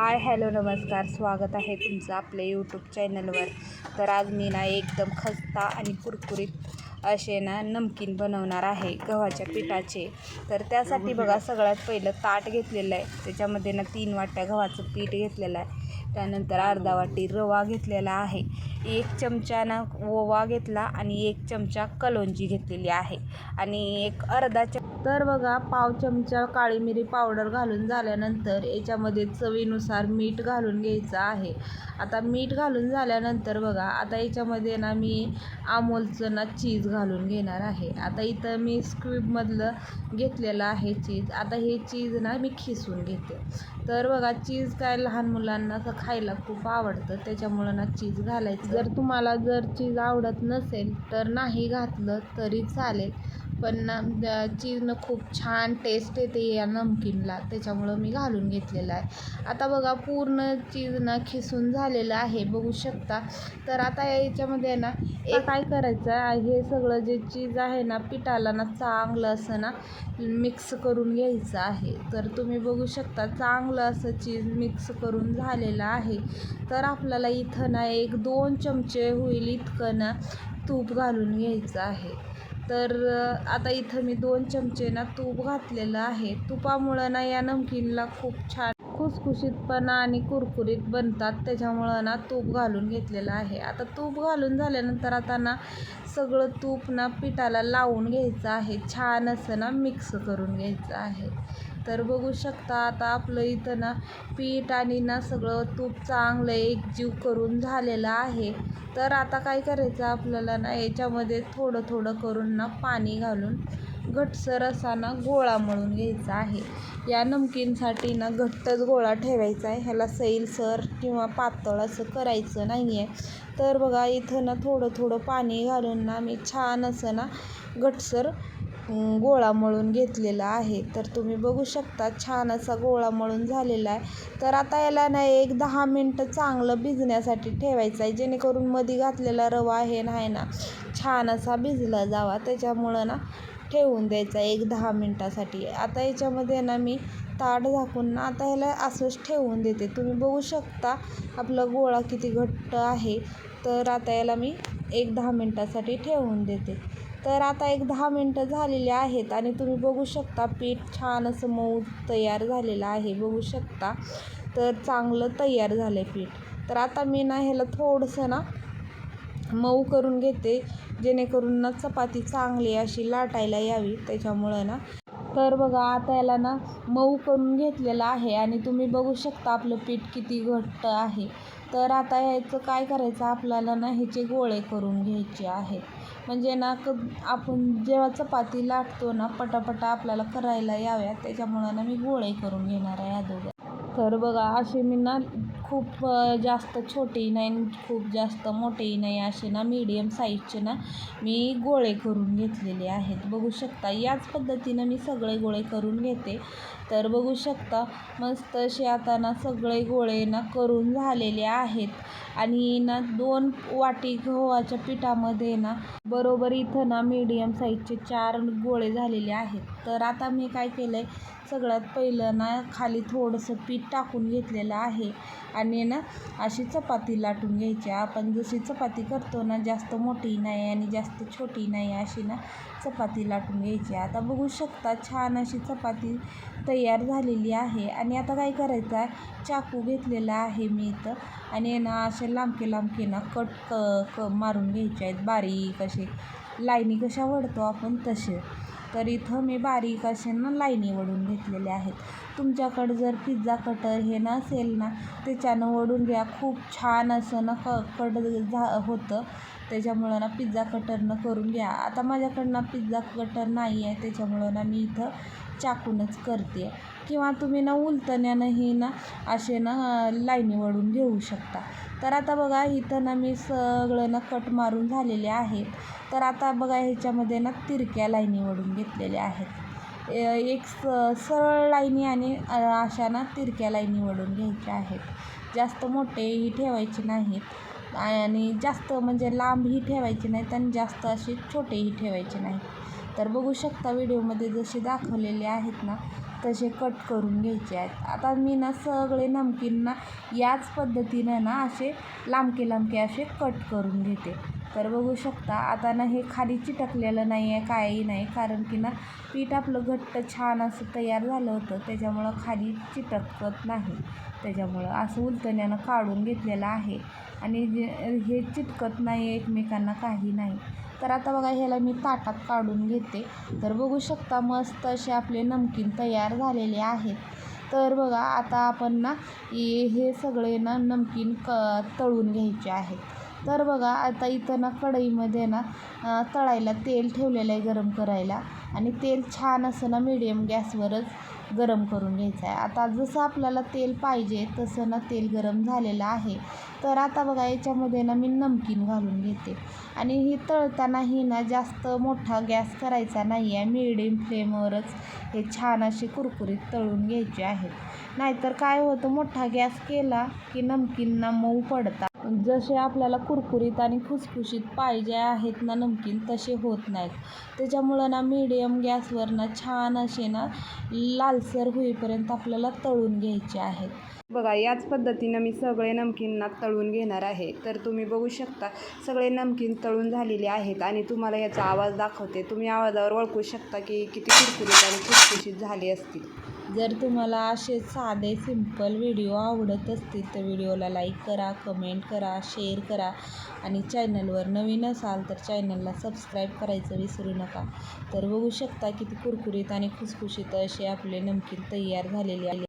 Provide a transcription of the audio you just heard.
Hi hello नमस्कार. स्वागत आहे तुमचं आपल्या यूट्यूब चॅनलवर तर आज मी ना एकदम खस्ता आणि कुरकुरीत असे ना नमकीन बनवणार आहे गव्हाच्या पिठाचे. तर त्यासाठी बघा सगळ्यात पहिलं ताट घेतलेलं आहे. त्याच्यामध्ये ना तीन वाट्या गव्हाचं पीठ घेतलेलं आहे. त्यानंतर अर्धा वाटी रवा घेतलेला आहे. एक चमचा ना ओवा घेतला आणि एक चमचा कलोंजी घेतलेली आहे. आणि एक अर्धा तर बघा पाव चमचा काळी मिरी पावडर घालून झाल्यानंतर याच्यामध्ये चवीनुसार मीठ घालून घ्यायचं आहे. आता मीठ घालून झाल्यानंतर बघा आता याच्यामध्ये ना मी आमोलचं ना चीज घालून घेणार आहे. आता इथं मी स्क्वीबमधलं घेतलेलं आहे चीज. आता हे चीज ना मी खिसून घेते. तर बघा चीज काय लहान मुलांना असं खायला खूप आवडतं त्याच्यामुळं ना चीज घालायचं. जर तुम्हाला जर चीज आवडत नसेल तर नाही घातलं तरी चालेल. पण ना चीजनं खूप छान टेस्ट येते या नमकीनला. त्याच्यामुळं मी घालून घेतलेलं आहे. आता बघा पूर्ण चीज ना खिसून झालेलं आहे. बघू शकता. तर आता याच्यामध्ये ना एक काय करायचं आहे? हे सगळं जे चीज आहे ना पिठाला ना चांगलं असं ना मिक्स करून घ्यायचं आहे. तर तुम्ही बघू शकता चांगलं असं चीज मिक्स करून झालेलं आहे. तर आपल्याला इथं ना एक दोन चमचे होईल इतकं ना तूप घालून घ्यायचं आहे. तर आता इथं मी दोन चमचे ना तूप घातलेलं आहे. तुपामुळं ना या नमकीनला खूप छान खुसखुशीतपणा आणि कुरकुरीत बनतात. त्याच्यामुळं ना तूप घालून घेतलेलं आहे. आता तूप घालून झाल्यानंतर आता ना सगळं तूप ना पिठाला लावून घ्यायचं आहे. छान असं ना मिक्स करून घ्यायचं आहे. तर बघू शकता आता आपलं इथं ना पीठ आणि ना सगळं तूप चांगलं एकजीव करून झालेलं आहे. तर आता काय करायचं आपल्याला ना याच्यामध्ये थोडं थोडं करून ना पाणी घालून घटसर असा ना गोळा मळून घ्यायचा आहे. या नमकीनसाठी ना घट्टच गोळा ठेवायचा आहे. ह्याला सैलसर किंवा पातळ असं करायचं नाही आहे तर बघा इथं ना थोडं थोडं पाणी घालून ना मी छान असं ना घटसर गोळा मळून घेतलेला आहे. तर तुम्ही बघू शकता छान असा गोळा मळून झालेला आहे. तर आता याला ना एक दहा मिनटं चांगलं भिजण्यासाठी ठेवायचं आहे. जेणेकरून मध्ये घातलेला रवा आहे आहे ना छान असा भिजला जावा. त्याच्यामुळं ना ठेवून द्यायचा एक दहा मिनटासाठी. आता याच्यामध्ये ना मी ताट झाकून ना आता ह्याला असंच ठेवून देते. तुम्ही बघू शकता आपला गोळा किती घट्ट आहे. तर आता याला मी एक दहा मिनटासाठी ठेवून देते. तर आता एक दहा मिनटं झालेली आहेत आणि तुम्ही बघू शकता पीठ छान असं मऊ तयार झालेलं आहे. बघू शकता. तर चांगलं तयार झालं आहे पीठ. तर आता मी ना ह्याला थोडंसं ना मऊ करून घेते जेणेकरून ना चपाती चांगली अशी लाटायला यावी त्याच्यामुळं ना. तर बघा आता याला ना मऊ करून घेतलेलं आहे आणि तुम्ही बघू शकता आपलं पीठ किती घट्ट आहे. तर आता ह्याचं काय करायचं? आपल्याला ना ह्याचे गोळे करून घ्यायचे आहेत. म्हणजे ना क आपण जेव्हा चपाती लाटतो ना पटापटा आपल्याला करायला याव्या त्याच्यामुळं ना मी गोळे करून घेणार आहे अगोदर तर बघा असे मी ना खूप जास्त छोटेही नाही खूप जास्त मोठेही नाही असे ना मीडियम साईजचे ना मी गोळे करून घेतलेले आहेत. बघू शकता याच पद्धतीनं मी सगळे गोळे करून घेते. तर बघू शकता मस्त असे आता ना सगळे गोळे ना करून झालेले आहेत. आणि ना दोन वाटी गव्हाच्या पिठामध्ये ना बरोबर इथं ना मीडियम साईजचे चार गोळे झालेले आहेत. तर आता मी काय केलं आहे सगळ्यात पहिलं ना खाली थोडंसं पीठ टाकून घेतलेलं आहे. आणि ना अशी चपाती लाटून घ्यायची. आपण जशी चपाती करतो ना जास्त मोठी नाही आणि जास्त छोटी नाही अशी ना चपाती लाटून घ्यायची. आता बघू शकता छान अशी चपाती तयार तयार झालेली आहे. आणि आता काय करायचं आहे? चाकू घेतलेला आहे मी इथं. आणि ना असे लांबके लांबके ना कट क क मारून घ्यायचे आहेत. बारीक असे. लाईनी कशा वढतो आपण तसे. तर इथं मी बारीक असे ना लाईनी वडून घेतलेले आहेत. तुमच्याकडं जर पिझ्झा कटर हे नसेल ना त्याच्यानं वडून घ्या. खूप छान असं ना क कट झा होतं. त्याच्यामुळं ना पिझ्झा कटरनं करून घ्या. आता माझ्याकडनं पिझ्झा कटर नाही आहे त्याच्यामुळं ना मी इथं चाकूनच करते. किंवा तुम्ही ना उलतण्यानंही ना असे ना लाईनी वडून घेऊ शकता. तर आता बघा इथं ना मी सगळं ना कट मारून झालेले आहेत. तर आता बघा ह्याच्यामध्ये ना तिरक्या लाईनी घेतलेले घेतलेल्या आहेत एक स सरळ लाईनी आणि अशा ना तिरक्या लाईनी वडून घ्यायच्या आहेत. जास्त मोठेही ठेवायचे नाहीत आणि जास्त म्हणजे लांबही ठेवायचे नाहीत आणि जास्त असे छोटेही ठेवायचे नाहीत. तर बघू शकता व्हिडिओमध्ये जसे दाखवलेले आहेत ना तसे कट करून घ्यायचे आहेत. आता मी ना सगळे नमकीन ना याच पद्धतीनं ना असे लांबके लांबके असे कट करून घेते. तर बघू शकता आता ना हे खाली चिटकलेलं नाही आहे काही नाही. कारण की ना पीठ आपलं घट्ट छान असं तयार झालं होतं. त्याच्यामुळं खाली चिटकत नाही. त्याच्यामुळं असं उलटण्यानं काढून घेतलेलं आहे. आणि जे हे चिटकत नाही एकमेकांना काही नाही. तर आता बघा ह्याला मी ताटात काढून घेते. तर बघू शकता मस्त असे आपले नमकीन तयार झालेले आहेत. तर बघा आता आपण ना हे सगळे ना नमकीन क तळून घ्यायचे आहेत. तर बघा आता इथं ना कढईमध्ये ना तळायला तेल ठेवलेलं आहे गरम करायला. आणि तेल छान असं ना मिडियम गॅसवरच गरम करून घ्यायचं आहे. आता जसं आपल्याला तेल पाहिजे तसं ना तेल गरम झालेलं आहे. तर आता बघा याच्यामध्ये ना मी नमकीन घालून घेते. आणि ही तळतानाही ना जास्त मोठा गॅस करायचा नाही आहे. मीडियम फ्लेमवरच हे छान असे कुरकुरीत तळून घ्यायचे आहेत नाहीतर काय होतं मोठा गॅस केला की नमकीन ना मऊ पडतात जसे आपल्याला कुरकुरीत आणि खुसखुशीत पाहिजे आहेत ना नमकीन तसे होत नाहीत. त्याच्यामुळं ना मीडियम गॅसवर ना छान असे ना लालसर होईपर्यंत आपल्याला तळून घ्यायचे आहेत. बघा याच पद्धतीनं मी सगळे नमकींना तळून घेणार आहे. तर तुम्ही बघू शकता सगळे नमकीन तळून झालेले आहेत आणि तुम्हाला याचा आवाज दाखवते. तुम्ही आवाजावर ओळखू शकता की किती कुरकुरीत आणि खुसखुशीत झाली असतील. जर तुम्हाला असे साधे सिंपल व्हिडिओ आवडत असतील तर व्हिडिओला लाईक करा कमेंट करा शेअर करा. आणि चॅनलवर नवीन असाल तर चॅनलला सबस्क्राईब करायचं विसरू नका. तर बघू शकता किती कुरकुरीत आणि खुसखुशीत असे आपले नमकीन तयार झालेले आहे.